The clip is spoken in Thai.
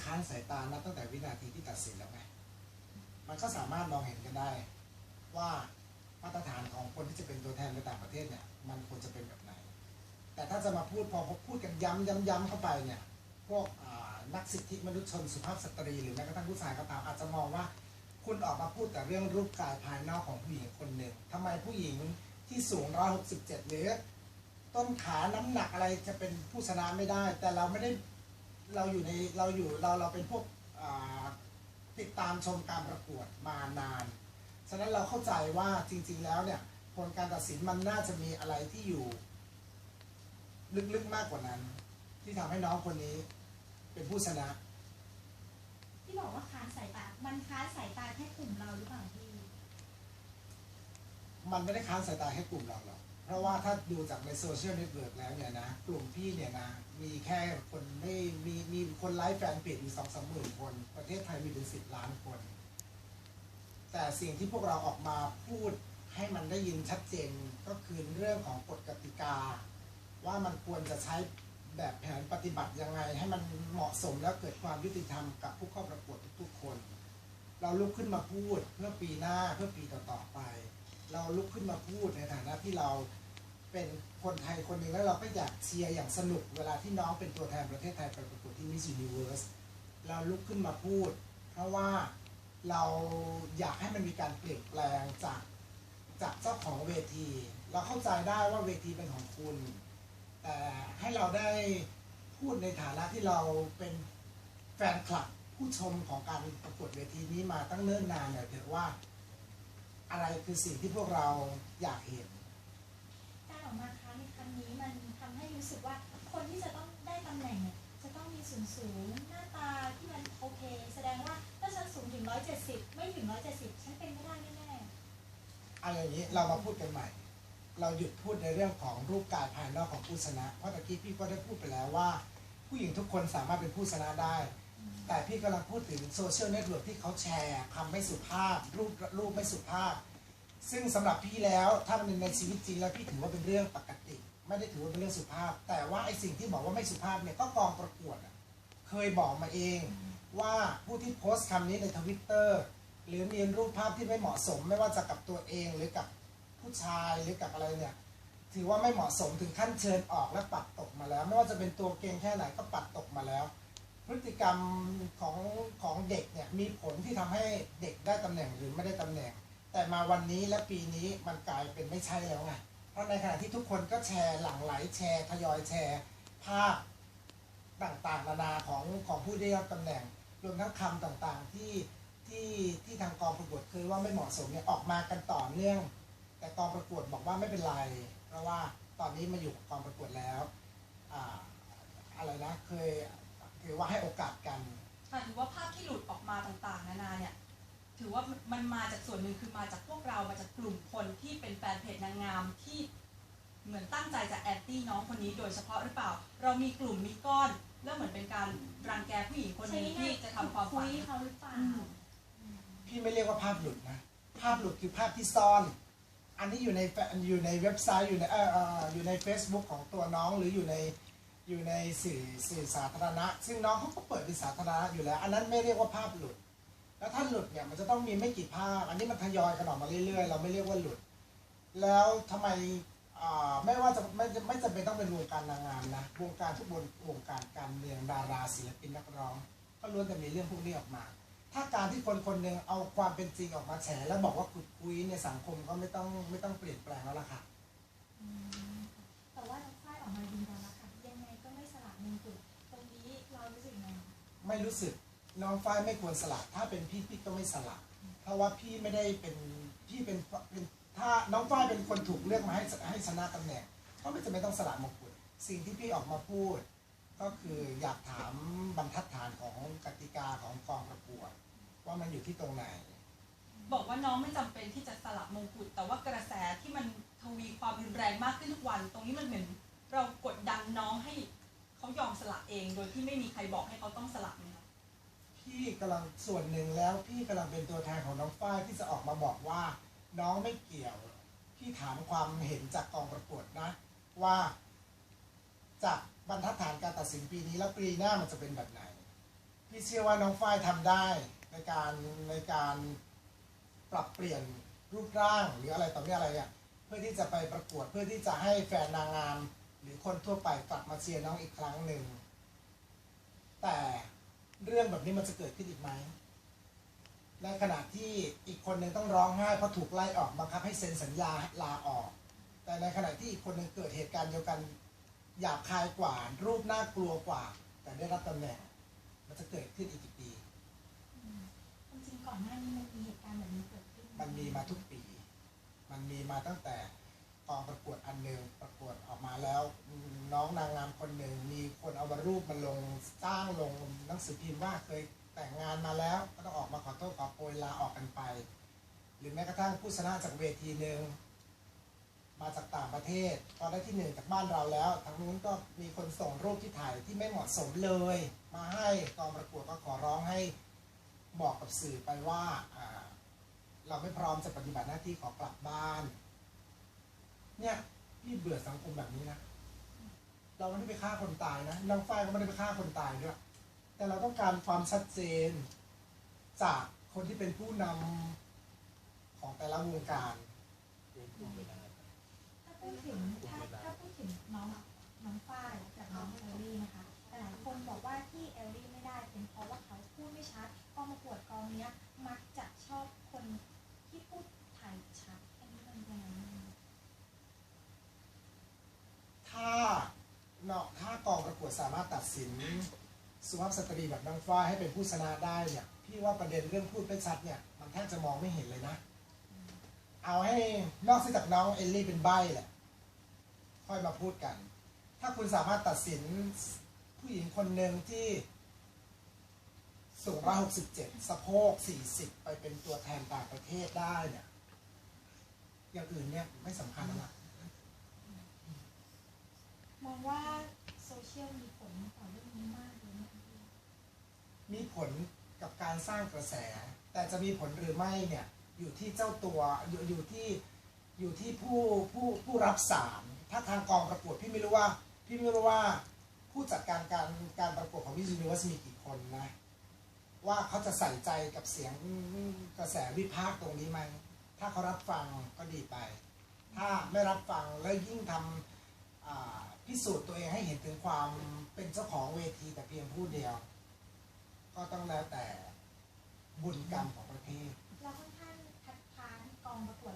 ค้านสายตานับตั้งแต่วินาทีที่ตัดสินแล้วไงมันก็สามารถมองเห็นกันได้ ว่ามาตรฐานของคนที่จะเป็นตัวแทนในต่างประเทศเนี่ยมันควรจะเป็นแบบไหน แต่ถ้าจะมาพูดพอพูดกันย้ำย้ำย้ำเข้าไปเนี่ยพวกนักสิทธิมนุษยชนสุภาพสตรี หรือแม้กระทั่งผู้ชายก็ตามอาจจะมองว่า คุณออกมาพูดแต่เรื่องรูปกายภายนอกของผู้หญิงคนหนึ่งทำไมผู้หญิงที่สูง 167 หรือ ต้นขาน้ำหนักอะไรจะเป็นผู้ชนะไม่ได้ แต่เราไม่ได้ เราอยู่ในเราอยู่เราเราเป็นพวกอ่าติดตามชมการประกวดมานาน ฉะนั้นเราเข้าใจว่าจริง ๆ แล้วเนี่ยผลการตัดสินมันน่าจะมีอะไรที่อยู่ ลึกๆมากกว่านั้น ที่ทำให้น้องคนนี้เป็นผู้ชนะ ที่บอกว่าค้านสายตา มันค้านสายตาแค่กลุ่มเราหรือเปล่าพี่ มันไม่ได้ค้านสายตาแค่กลุ่มเราหรอก เพราะว่าถ้าดูจากในโซเชียลเน็ตเวิร์กแล้วเนี่ยนะ กลุ่มพี่เนี่ยนะ มีแค่คนไม่มีมีคนไลฟ์แฟนเพจอยู่สองสามหมื่นคน ประเทศไทยมีเป็นสิบล้านคน แต่สิ่งที่พวกเราออกมาพูดให้มันได้ยินชัดเจนก็คือเรื่องของกฎกติกา ว่ามันควรจะใช้แบบแผนปฏิบัติยังไง ให้มันเหมาะสมแล้วเกิดความยุติธรรมกับผู้เข้าประกวดทุกๆคน เราลุกขึ้นมาพูดเพื่อปีหน้าเพื่อปีต่อๆไป เราลุกขึ้นมาพูดในฐานะที่เราเป็นคนไทยคนหนึ่งแล้วเราก็อยากเชียร์อย่างสนุกเวลาที่น้องเป็นตัวแทนประเทศไทยไปประกวดที่ Miss Universe เราลุกขึ้นมาพูด เพราะว่าเราอยากให้มันมีการเปลี่ยนแปลงจากจากเจ้าของเวที เราเข้าใจได้ว่าเวทีเป็นของคุณ แต่ให้เราได้พูดในฐานะที่เราเป็นแฟนคลับผู้ชมของการประกวดเวทีนี้มาตั้งเนิ่นนานเนี่ยเถอะว่า อะไรคือสิ่งที่พวกเราอยากเห็น การออกมาค้านในครั้งนี้มันทำให้รู้สึกว่าคนที่จะต้องได้ตำแหน่งเนี่ยจะต้องมีสูงสูงหน้าตาที่มันโอเค แสดงว่าถ้าฉันสูงถึง 170 ไม่ถึง 170 ฉันเป็นไม่ได้แน่เอาอย่างนี้เรามาพูดกันใหม่ เราหยุดพูดในเรื่องของรูปกายภายนอกของผู้ชนะ เพราะตะกี้พี่ก็ได้พูดไปแล้วว่า ผู้หญิงทุกคนสามารถเป็นผู้ชนะได้ แต่พี่กำลังพูดถึงโซเชียลเน็ตเวิร์กที่เขาแชร์คำไม่สุภาพ รูปรูปไม่สุภาพ ซึ่งสำหรับพี่แล้วถ้ามันในชีวิตจริงแล้วพี่ถือว่าเป็นเรื่องปกติ ไม่ได้ถือว่าเป็นเรื่องสุภาพ แต่ว่าไอ้สิ่งที่บอกว่าไม่สุภาพเนี่ยก็กองประกวดอะเคยบอกมาเองว่าผู้ที่โพสต์คำนี้ในทวิตเตอร์หรือมีรูปภาพที่ไม่เหมาะสม ไม่ว่าจะกับตัวเองหรือกับผู้ชายหรือกับอะไรเนี่ยถือว่าไม่เหมาะสมถึงขั้นเชิญออกและปัดตกมาแล้ว ไม่ว่าจะเป็นตัวเก่งแค่ไหนก็ปัดตกมาแล้ว พฤติกรรมของของเด็กเนี่ยมีผลที่ทำให้เด็กได้ตำแหน่งหรือไม่ได้ตำแหน่ง แต่มาวันนี้และปีนี้มันกลายเป็นไม่ใช่แล้วไงเพราะในขณะที่ทุกคนก็แชร์หลั่งไหลแชร์ทยอยแชร์ ภาพต่างๆนานาของของผู้ได้รับตำแหน่งรวมทั้งคำต่างๆที่ที่ที่ทางกองประกวดเคยว่าไม่เหมาะสมเนี่ยออกมากันต่อเนื่อง แต่กองประกวดบอกว่าไม่เป็นไร เพราะว่าตอนนี้มาอยู่กับกองประกวดแล้ว อ่าอะไรนะเคย ถือว่าให้โอกาสกันค่ะถือว่าภาพที่หลุดออกมาต่างๆ นานาเนี่ยถือว่ามันมาจากส่วนหนึ่งคือมาจากพวกเรามาจากกลุ่มคนที่เป็นแฟนเพจนางงามที่เหมือนตั้งใจจะแอนตี้น้องคนนี้โดยเฉพาะหรือเปล่า เรามีกลุ่มมีก้อนแล้วเหมือนเป็นการรังแกผู้หญิงคนๆใช่นี้ไงที่จะทำความคุฝันยเขาหรือเปล่าอืมพี่ไม่เรียกว่าภาพหลุดนะ ภาพหลุดคือภาพที่ซ่อน อันนี้อยู่ในแฟอยู่ในเว็บไซต์อยู่ในเอ่อเอ่ออยู่ใน Facebook ของตัวน้องหรืออยู่ใน อยู่ในสื่อสื่อสาธารณะ ซึ่งน้องเขาก็เปิดเป็นสาธารณะอยู่แล้ว อันนั้นไม่เรียกว่าภาพหลุด แล้วถ้าหลุดเนี่ยมันจะต้องมีไม่กี่ภาพ อันนี้มันทยอยกันออกมาเรื่อยๆ เราไม่เรียกว่าหลุด แล้วทำไมไม่ว่าจะไม่ไม่จำเป็นต้องเป็นวงการนางงามนะวงการทุกวงวงการการเมืองดาราศิลปินนักร้อง ก็ล้วนแต่มีเรื่องพวกนี้ออกมา ถ้าการที่คนคนหนึ่งเอาความเป็นจริงออกมาแฉแล้วบอกว่าขุดคุยในสังคมก็ไม่ต้องไม่ต้องเปลี่ยนแปลงแล้วล่ะค่ะ ไม่รู้สึก น้องฝ้ายไม่ควรสละถ้าเป็นพี่พี่ก็ไม่สละเพราะว่าพี่ไม่ได้เป็นพี่เป็นเป็นถ้าน้องฝ้ายเป็นคนถูกเลือกมาให้ให้ชนะตำแหน่งก็ไม่จำเป็นต้องสละมงกุฎสิ่งที่พี่ออกมาพูด ก็คืออยากถามบรรทัดฐานของกติกาของกองประกวดว่ามันอยู่ที่ตรงไหน บอกว่าน้องไม่จำเป็นที่จะสละมงกุฎแต่ว่ากระแสที่มันทวีความรุนแรงมากขึ้นทุกวัน ตรงนี้มันเหมือนเรากดดันน้องให้ เขายอมสละเองโดยที่ไม่มีใครบอกให้เขาต้องสละนะคะพี่กำลังส่วนหนึ่งแล้วพี่กำลังเป็นตัวแทนของน้องฝ้ายที่จะออกมาบอกว่า น้องไม่เกี่ยว พี่ถามความเห็นจากกองประกวดนะ ว่าจากบรรทัดฐานการตัดสินปีนี้แล้วปีหน้ามันจะเป็นแบบไหน พี่เชื่อว่าน้องฝ้ายทำได้ในการในการปรับเปลี่ยนรูปร่างหรืออะไรต่อมีอะไรเนี่ยเพื่อที่จะไปประกวดเพื่อที่จะให้แฟนนางงาม รือคนทั่วไปกลับมาเชียร์น้องอีกครั้งหนึ่ง แต่เรื่องแบบนี้มันจะเกิดขึ้นอีกไหมในขณะที่อีกคนหนึ่งต้องร้องไห้เพราะถูกไล่ออกบังคับให้เซ็นสัญญาลาออก แต่ในขณะที่อีกคนหนึ่งเกิดเหตุการณ์เดียวกันหยาบคายกว่า รูปน่ากลัวกว่า แต่ได้รับตำแหน่ง มันจะเกิดขึ้นอีกกี่ปีจริงๆก่อนหน้านี้มันมีเหตุการณ์แบบนี้เกิดขึ้น มันมีมาทุกปี มันมีมาตั้งแต่ กองประกวดอันหนึ่งประกวดออกมาแล้ว น้องนางงามคนหนึ่งมีคนเอามารูปมาลงสร้างลงหนังสือพิมพ์ว่าเคยแต่งงานมาแล้วก็ต้องออกมาขอโทษขอโพยลาออกกันไป หรือแม้กระทั่งผู้ชนะจากเวทีหนึ่งมาจากต่างประเทศพอนได้ที่หนึ่งจากบ้านเราแล้วทางนู้นก็มีคนส่งรูปที่ถ่ายที่ไม่เหมาะสมเลย มาให้กองประกวดก็ขอร้องให้บอกกับสื่อไปว่าเราไม่พร้อมจะปฏิบัติหน้าที่ขอกลับบ้าน เบื่อสังคมแบบนี้นะเราไม่ได้ไปฆ่าคนตายนะน้องฝ้ายก็ไม่ได้ไปฆ่าคนตายด้วยแต่เราต้องการความชัดเจนจากคนที่เป็นผู้นำของแต่ละวงการถ้าพูดถึงถ้าถ้าพูดถึงน้องน้องฝ้ายกับน้องเอลลี่นะคะแต่หลายคนบอกว่าที่เอลลี่ไม่ได้เป็นเพราะว่าเขาพูดไม่ชัดกองปวดกองเนี้ย มักจะชอบคนที่พูดไทยชัด อันนี้มันยังไงบ้าง ถ้าเนาะถ้ากองประก วดสามารถตัดสินสุภาพสตรีแบบน้องฝ้ายให้เป็นผู้ชนะได้เนี่ยพี่ว่าประเด็นเรื่องพูดไม่ชัดเนี่ยมันแทบจะมองไม่เห็นเลยนะ เอาให้นอกจากน้องเอลลี่เป็นใบ้แหละค่อยมาพูดกัน ถ้าคุณสามารถตัดสินผู้หญิงคนหนึ่งที่สูงร้อยหกสิบเจ็ดสะโพกสี่สิบไปเป็นตัวแทนต่างประเทศได้เนี่ยอย่างอื่นเนี่ยไม่สำคัญแล้วล่ะมองว่า เชียลมีผลต่อเรื่องนี้มากเลยนะคะพี่มีผลกับการสร้างกระแส แต่จะมีผลหรือไม่เนี่ยอยู่ที่เจ้าตัวอยู่อยู่ที่อยู่ที่ผู้ผู้ผู้รับสารถ้าทางกองประกวดพี่ไม่รู้ว่าพี่ไม่รู้ว่าผู้จัดการการการประกวดของวิจูนิวอร์สมีกี่คนนะว่าเขาจะใส่ใจกับเสียงกระแสวิพากษ์ตรงนี้ไหมถ้าเขารับฟังก็ดีไป ถ้าไม่รับฟังแล้วยิ่งทำอ่า พิสูจน์ตัวเองให้เห็นถึงความเป็นเจ้าของเวทีแต่เพียงผู้เดียว ก็ต้องแล้วแต่บุญกรรมของประเทศเราค่อนข้างคัดค้านกองประกวด